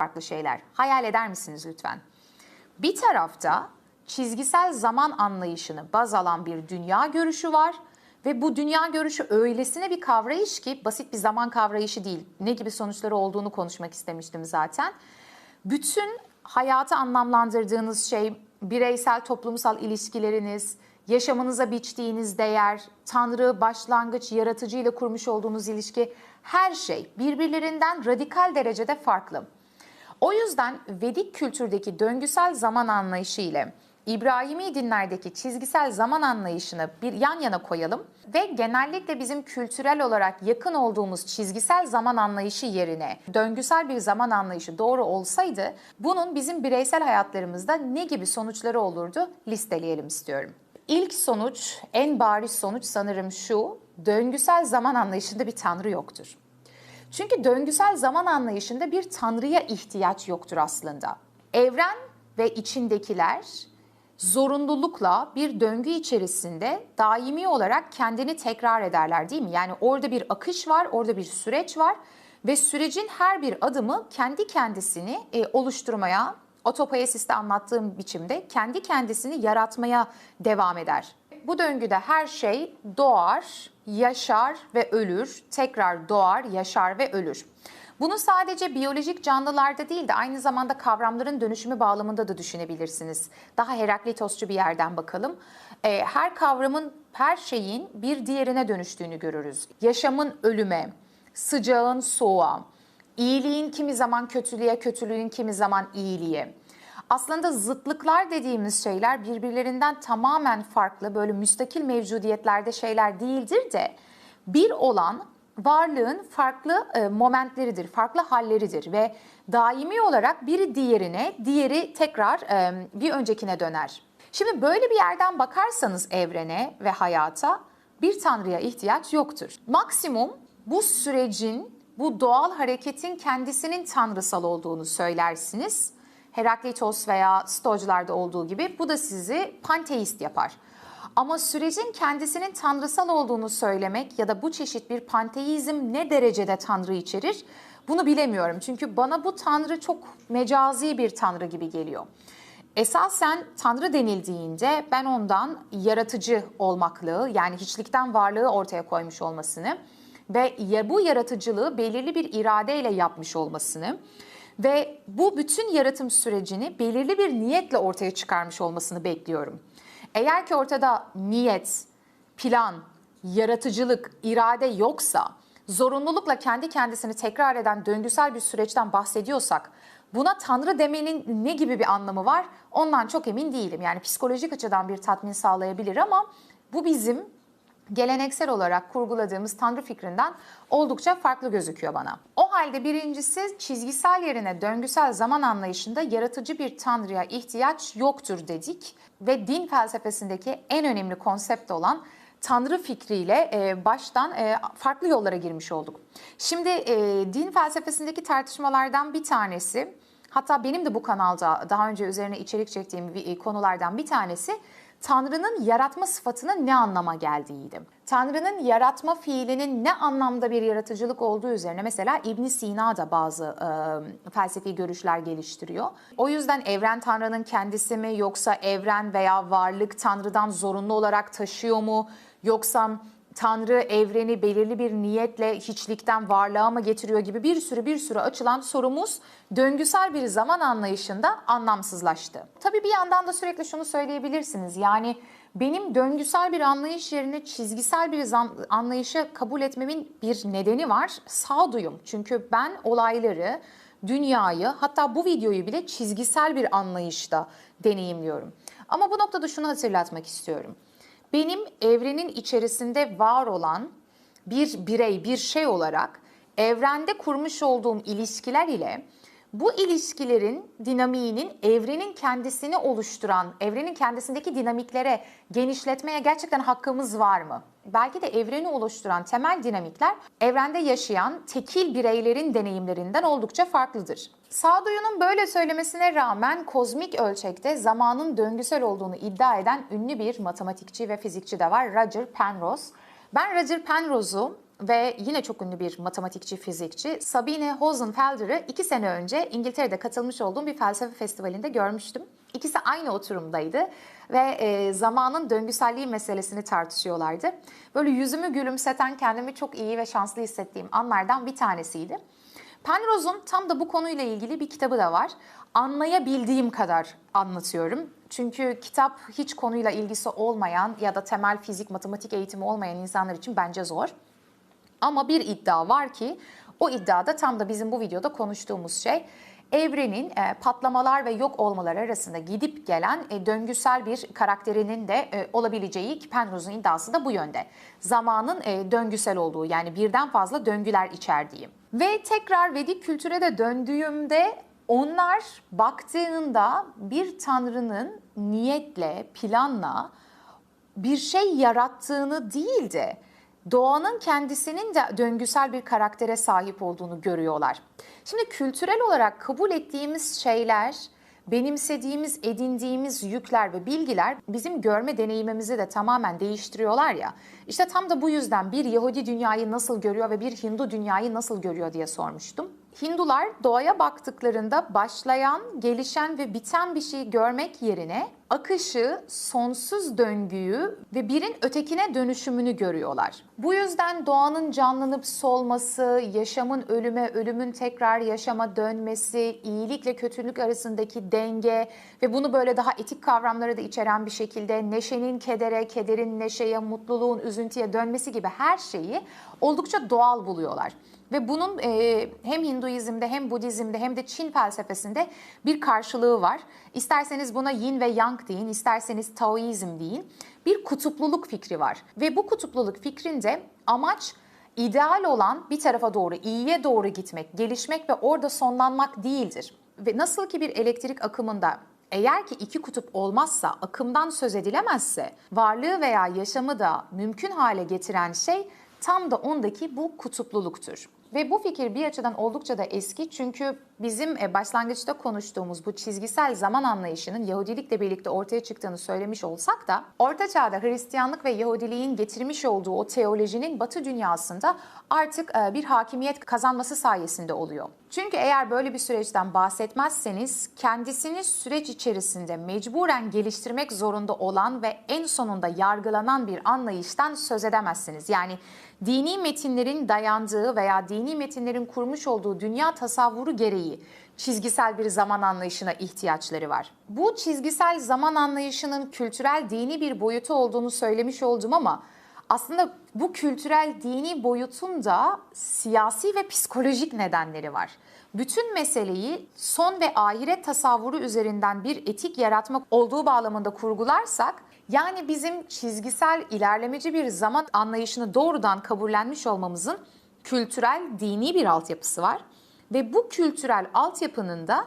farklı şeyler. Hayal eder misiniz lütfen? Bir tarafta çizgisel zaman anlayışını baz alan bir dünya görüşü var ve bu dünya görüşü öylesine bir kavrayış ki basit bir zaman kavrayışı değil. Ne gibi sonuçları olduğunu konuşmak istemiştim zaten. Bütün hayatı anlamlandırdığınız şey bireysel toplumsal ilişkileriniz, yaşamınıza biçtiğiniz değer, Tanrı, başlangıç, yaratıcı ile kurmuş olduğunuz ilişki her şey birbirlerinden radikal derecede farklı. O yüzden Vedik kültürdeki döngüsel zaman anlayışı ile İbrahimi dinlerdeki çizgisel zaman anlayışını bir yan yana koyalım ve genellikle bizim kültürel olarak yakın olduğumuz çizgisel zaman anlayışı yerine döngüsel bir zaman anlayışı doğru olsaydı bunun bizim bireysel hayatlarımızda ne gibi sonuçları olurdu listeleyelim istiyorum. İlk sonuç, en bariz sonuç sanırım şu, döngüsel zaman anlayışında bir tanrı yoktur. Çünkü döngüsel zaman anlayışında bir tanrıya ihtiyaç yoktur aslında. Evren ve içindekiler zorunlulukla bir döngü içerisinde daimi olarak kendini tekrar ederler değil mi? Yani orada bir akış var, orada bir süreç var ve sürecin her bir adımı kendi kendisini e, oluşturmaya, otopoiesiste anlattığım biçimde kendi kendisini yaratmaya devam eder. Bu döngüde her şey doğar, yaşar ve ölür, tekrar doğar, yaşar ve ölür. Bunu sadece biyolojik canlılarda değil de aynı zamanda kavramların dönüşümü bağlamında da düşünebilirsiniz. Daha Heraklitosçu bir yerden bakalım. Ee, her kavramın, her şeyin bir diğerine dönüştüğünü görürüz. Yaşamın ölüme, sıcağın soğuğa, iyiliğin kimi zaman kötülüğe, kötülüğün kimi zaman iyiliğe. Aslında zıtlıklar dediğimiz şeyler birbirlerinden tamamen farklı, böyle müstakil mevcudiyetlerde şeyler değildir de bir olan varlığın farklı e, momentleridir, farklı halleridir ve daimi olarak biri diğerine, diğeri tekrar e, bir öncekine döner. Şimdi böyle bir yerden bakarsanız evrene ve hayata bir tanrıya ihtiyaç yoktur. Maksimum bu sürecin, bu doğal hareketin kendisinin tanrısal olduğunu söylersiniz. Heraklitos veya Stoacılarda olduğu gibi bu da sizi panteist yapar. Ama sürecin kendisinin tanrısal olduğunu söylemek ya da bu çeşit bir panteizm ne derecede tanrı içerir bunu bilemiyorum. Çünkü bana bu tanrı çok mecazi bir tanrı gibi geliyor. Esasen tanrı denildiğinde ben ondan yaratıcı olmaklığı yani hiçlikten varlığı ortaya koymuş olmasını ve bu yaratıcılığı belirli bir iradeyle yapmış olmasını ve bu bütün yaratım sürecini belirli bir niyetle ortaya çıkarmış olmasını bekliyorum. Eğer ki ortada niyet, plan, yaratıcılık, irade yoksa, zorunlulukla kendi kendisini tekrar eden döngüsel bir süreçten bahsediyorsak, buna Tanrı demenin ne gibi bir anlamı var? Ondan çok emin değilim. Yani psikolojik açıdan bir tatmin sağlayabilir ama bu bizim geleneksel olarak kurguladığımız Tanrı fikrinden oldukça farklı gözüküyor bana. O halde birincisi çizgisel yerine döngüsel zaman anlayışında yaratıcı bir Tanrı'ya ihtiyaç yoktur dedik ve din felsefesindeki en önemli konsept olan Tanrı fikriyle e, baştan e, farklı yollara girmiş olduk. Şimdi e, din felsefesindeki tartışmalardan bir tanesi, hatta benim de bu kanalda daha önce üzerine içerik çektiğim konulardan bir tanesi Tanrı'nın yaratma sıfatının ne anlama geldiğiydi. Tanrı'nın yaratma fiilinin ne anlamda bir yaratıcılık olduğu üzerine mesela İbn Sina da bazı e, felsefi görüşler geliştiriyor. O yüzden evren Tanrı'nın kendisi mi yoksa evren veya varlık Tanrı'dan zorunlu olarak taşıyor mu yoksa Tanrı evreni belirli bir niyetle hiçlikten varlığa mı getiriyor gibi bir sürü bir sürü açılan sorumuz döngüsel bir zaman anlayışında anlamsızlaştı. Tabii bir yandan da sürekli şunu söyleyebilirsiniz. Yani benim döngüsel bir anlayış yerine çizgisel bir anlayışı kabul etmemin bir nedeni var. Sağduyum. Çünkü ben olayları, dünyayı hatta bu videoyu bile çizgisel bir anlayışta deneyimliyorum. Ama bu noktada şunu hatırlatmak istiyorum. Benim evrenin içerisinde var olan bir birey, bir şey olarak evrende kurmuş olduğum ilişkiler ile bu ilişkilerin dinamiğinin evrenin kendisini oluşturan, evrenin kendisindeki dinamiklere genişletmeye gerçekten hakkımız var mı? Belki de evreni oluşturan temel dinamikler evrende yaşayan tekil bireylerin deneyimlerinden oldukça farklıdır. Sağduyu'nun böyle söylemesine rağmen kozmik ölçekte zamanın döngüsel olduğunu iddia eden ünlü bir matematikçi ve fizikçi de var Roger Penrose. Ben Roger Penrose'u ve yine çok ünlü bir matematikçi, fizikçi Sabine Hosenfelder'ı iki sene önce İngiltere'de katılmış olduğum bir felsefe festivalinde görmüştüm. İkisi aynı oturumdaydı ve e, zamanın döngüselliği meselesini tartışıyorlardı. Böyle yüzümü gülümseten, kendimi çok iyi ve şanslı hissettiğim anlardan bir tanesiydi. Penrose'un tam da bu konuyla ilgili bir kitabı da var. Anlayabildiğim kadar anlatıyorum. Çünkü kitap hiç konuyla ilgisi olmayan ya da temel fizik, matematik eğitimi olmayan insanlar için bence zor. Ama bir iddia var ki o iddiada tam da bizim bu videoda konuştuğumuz şey evrenin e, patlamalar ve yok olmalar arasında gidip gelen e, döngüsel bir karakterinin de e, olabileceği ki Penrose'un iddiası da bu yönde. Zamanın e, döngüsel olduğu yani birden fazla döngüler içerdiği. Ve tekrar Vedik kültüre de döndüğümde onlar baktığında bir tanrının niyetle, planla bir şey yarattığını değil de doğanın kendisinin de döngüsel bir karaktere sahip olduğunu görüyorlar. Şimdi kültürel olarak kabul ettiğimiz şeyler, benimsediğimiz, edindiğimiz yükler ve bilgiler bizim görme deneyimimizi de tamamen değiştiriyorlar ya. İşte tam da bu yüzden bir Yahudi dünyayı nasıl görüyor ve bir Hindu dünyayı nasıl görüyor diye sormuştum. Hindular doğaya baktıklarında başlayan, gelişen ve biten bir şeyi görmek yerine akışı, sonsuz döngüyü ve birin ötekine dönüşümünü görüyorlar. Bu yüzden doğanın canlanıp solması, yaşamın ölüme, ölümün tekrar yaşama dönmesi, iyilikle kötülük arasındaki denge ve bunu böyle daha etik kavramları da içeren bir şekilde neşenin kedere, kederin neşeye, mutluluğun üzüntüye dönmesi gibi her şeyi oldukça doğal buluyorlar. Ve bunun e, hem Hinduizm'de hem Budizm'de hem de Çin felsefesinde bir karşılığı var. İsterseniz buna yin ve yang deyin, isterseniz Taoizm deyin. Bir kutupluluk fikri var. Ve bu kutupluluk fikrinde amaç ideal olan bir tarafa doğru, iyiye doğru gitmek, gelişmek ve orada sonlanmak değildir. Ve nasıl ki bir elektrik akımında eğer ki iki kutup olmazsa, akımdan söz edilemezse, varlığı veya yaşamı da mümkün hale getiren şey tam da ondaki bu kutupluluktur. Ve bu fikir bir açıdan oldukça da eski çünkü bizim e, başlangıçta konuştuğumuz bu çizgisel zaman anlayışının Yahudilikle birlikte ortaya çıktığını söylemiş olsak da Orta Çağ'da Hristiyanlık ve Yahudiliğin getirmiş olduğu o teolojinin Batı dünyasında artık e, bir hakimiyet kazanması sayesinde oluyor. Çünkü eğer böyle bir süreçten bahsetmezseniz kendisini süreç içerisinde mecburen geliştirmek zorunda olan ve en sonunda yargılanan bir anlayıştan söz edemezsiniz. Yani dini metinlerin dayandığı veya dini metinlerin kurmuş olduğu dünya tasavvuru gereği çizgisel bir zaman anlayışına ihtiyaçları var. Bu çizgisel zaman anlayışının kültürel dini bir boyutu olduğunu söylemiş oldum ama aslında bu kültürel dini boyutun da siyasi ve psikolojik nedenleri var. Bütün meseleyi son ve ahiret tasavvuru üzerinden bir etik yaratmak olduğu bağlamında kurgularsak yani bizim çizgisel ilerlemeci bir zaman anlayışını doğrudan kabullenmiş olmamızın kültürel dini bir altyapısı var. Ve bu kültürel altyapının da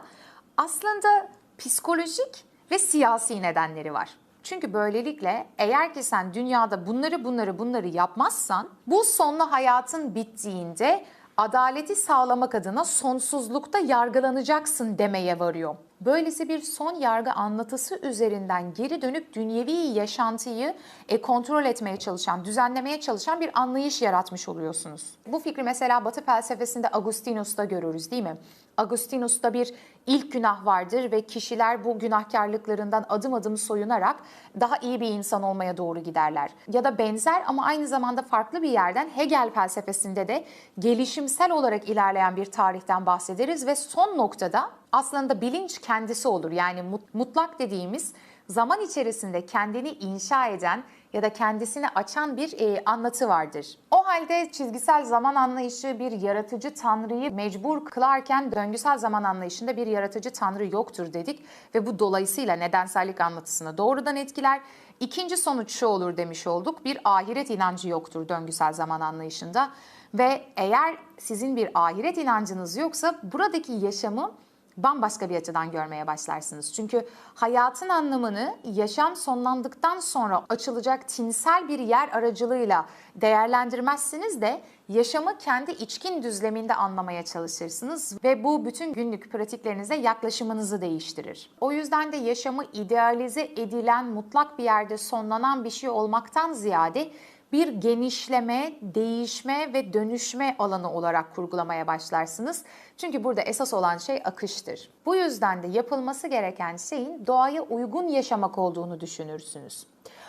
aslında psikolojik ve siyasi nedenleri var. Çünkü böylelikle eğer ki sen dünyada bunları bunları bunları yapmazsan bu sonlu hayatın bittiğinde adaleti sağlamak adına sonsuzlukta yargılanacaksın demeye varıyor. Böylesi bir son yargı anlatısı üzerinden geri dönüp dünyevi yaşantıyı e, kontrol etmeye çalışan, düzenlemeye çalışan bir anlayış yaratmış oluyorsunuz. Bu fikri mesela Batı felsefesinde Agustinus'ta görürüz değil mi? Agustinus'ta bir ilk günah vardır ve kişiler bu günahkarlıklarından adım adım soyunarak daha iyi bir insan olmaya doğru giderler. Ya da benzer ama aynı zamanda farklı bir yerden Hegel felsefesinde de gelişimsel olarak ilerleyen bir tarihten bahsederiz ve son noktada aslında bilinç kendisi olur. Yani mutlak dediğimiz zaman içerisinde kendini inşa eden ya da kendisini açan bir e, anlatı vardır. O halde çizgisel zaman anlayışı bir yaratıcı tanrıyı mecbur kılarken döngüsel zaman anlayışında bir yaratıcı tanrı yoktur dedik ve bu dolayısıyla nedensellik anlatısını doğrudan etkiler. İkinci sonuç şu olur demiş olduk. Bir ahiret inancı yoktur döngüsel zaman anlayışında ve eğer sizin bir ahiret inancınız yoksa buradaki yaşamı bambaşka bir açıdan görmeye başlarsınız. Çünkü hayatın anlamını yaşam sonlandıktan sonra açılacak tinsel bir yer aracılığıyla değerlendirmezsiniz de yaşamı kendi içkin düzleminde anlamaya çalışırsınız ve bu bütün günlük pratiklerinize yaklaşımınızı değiştirir. O yüzden de yaşamı idealize edilen mutlak bir yerde sonlanan bir şey olmaktan ziyade bir genişleme, değişme ve dönüşme alanı olarak kurgulamaya başlarsınız. Çünkü burada esas olan şey akıştır. Bu yüzden de yapılması gereken şeyin doğaya uygun yaşamak olduğunu düşünürsünüz.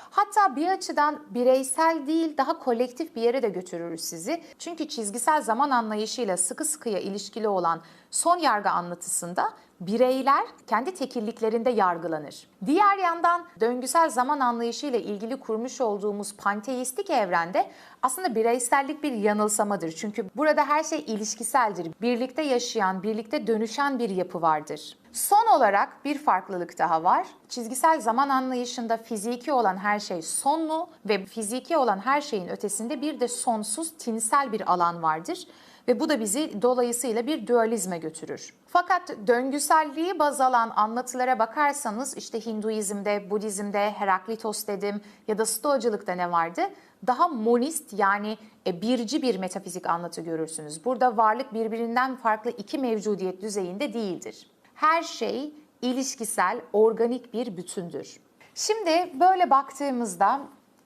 Hatta bir açıdan bireysel değil daha kolektif bir yere de götürürüz sizi. Çünkü çizgisel zaman anlayışıyla sıkı sıkıya ilişkili olan son yargı anlatısında bireyler kendi tekilliklerinde yargılanır. Diğer yandan döngüsel zaman anlayışıyla ilgili kurmuş olduğumuz panteistik evrende aslında bireysellik bir yanılsamadır. Çünkü burada her şey ilişkiseldir. Birlikte yaşayan, birlikte dönüşen bir yapı vardır. Son olarak bir farklılık daha var. Çizgisel zaman anlayışında fiziki olan her şey sonlu ve fiziki olan her şeyin ötesinde bir de sonsuz tinsel bir alan vardır ve bu da bizi dolayısıyla bir dualizme götürür. Fakat döngüselliği baz alan anlatılara bakarsanız işte Hinduizm'de, Budizm'de, Heraklitos dedim ya da Stoacılıkta ne vardı? Daha monist yani e, birci bir metafizik anlatı görürsünüz. Burada varlık birbirinden farklı iki mevcudiyet düzeyinde değildir. Her şey ilişkisel, organik bir bütündür. Şimdi böyle baktığımızda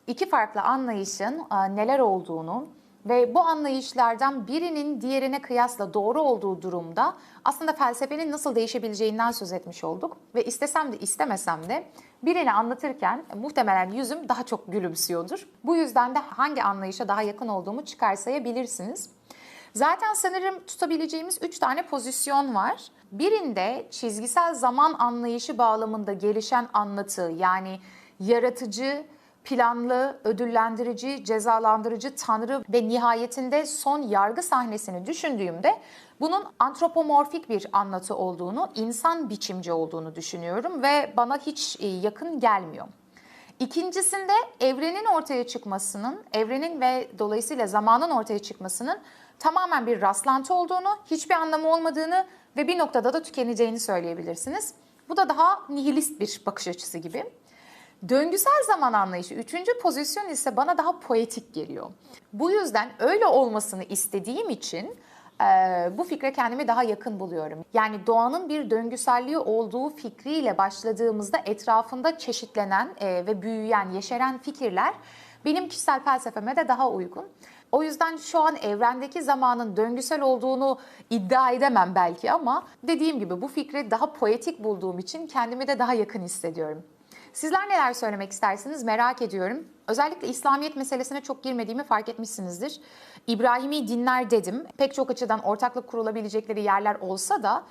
iki farklı anlayışın e, neler olduğunu ve bu anlayışlardan birinin diğerine kıyasla doğru olduğu durumda aslında felsefenin nasıl değişebileceğinden söz etmiş olduk. Ve istesem de istemesem de birini anlatırken muhtemelen yüzüm daha çok gülümsüyordur. Bu yüzden de hangi anlayışa daha yakın olduğumu çıkarsayabilirsiniz. Zaten sanırım tutabileceğimiz üç tane pozisyon var. Birinde çizgisel zaman anlayışı bağlamında gelişen anlatı yani yaratıcı, planlı, ödüllendirici, cezalandırıcı, tanrı ve nihayetinde son yargı sahnesini düşündüğümde bunun antropomorfik bir anlatı olduğunu, insan biçimci olduğunu düşünüyorum ve bana hiç e, yakın gelmiyor. İkincisinde evrenin ortaya çıkmasının, evrenin ve dolayısıyla zamanın ortaya çıkmasının tamamen bir rastlantı olduğunu, hiçbir anlamı olmadığını ve bir noktada da tükeneceğini söyleyebilirsiniz. Bu da daha nihilist bir bakış açısı gibi. Döngüsel zaman anlayışı, üçüncü pozisyon ise bana daha poetik geliyor. Bu yüzden öyle olmasını istediğim için e, bu fikre kendimi daha yakın buluyorum. Yani doğanın bir döngüselliği olduğu fikriyle başladığımızda etrafında çeşitlenen e, ve büyüyen, yeşeren fikirler benim kişisel felsefeme de daha uygun. O yüzden şu an evrendeki zamanın döngüsel olduğunu iddia edemem belki ama dediğim gibi bu fikri daha poetik bulduğum için kendimi de daha yakın hissediyorum. Sizler neler söylemek istersiniz merak ediyorum. Özellikle İslamiyet meselesine çok girmediğimi fark etmişsinizdir. İbrahimi dinler dedim. Pek çok açıdan ortaklık kurulabilecekleri yerler olsa da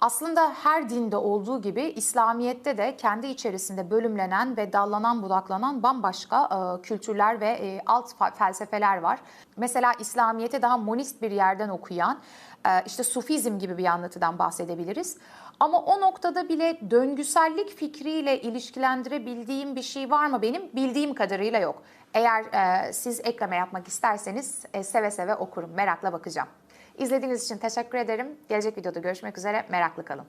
aslında her dinde olduğu gibi İslamiyet'te de kendi içerisinde bölümlenen ve dallanan budaklanan bambaşka e, kültürler ve e, alt felsefeler var. Mesela İslamiyet'e daha monist bir yerden okuyan e, işte Sufizm gibi bir anlatıdan bahsedebiliriz. Ama o noktada bile döngüsellik fikriyle ilişkilendirebildiğim bir şey var mı benim? Bildiğim kadarıyla yok. Eğer e, siz ekleme yapmak isterseniz e, seve seve okurum, merakla bakacağım. İzlediğiniz için teşekkür ederim. Gelecek videoda görüşmek üzere, meraklı kalın.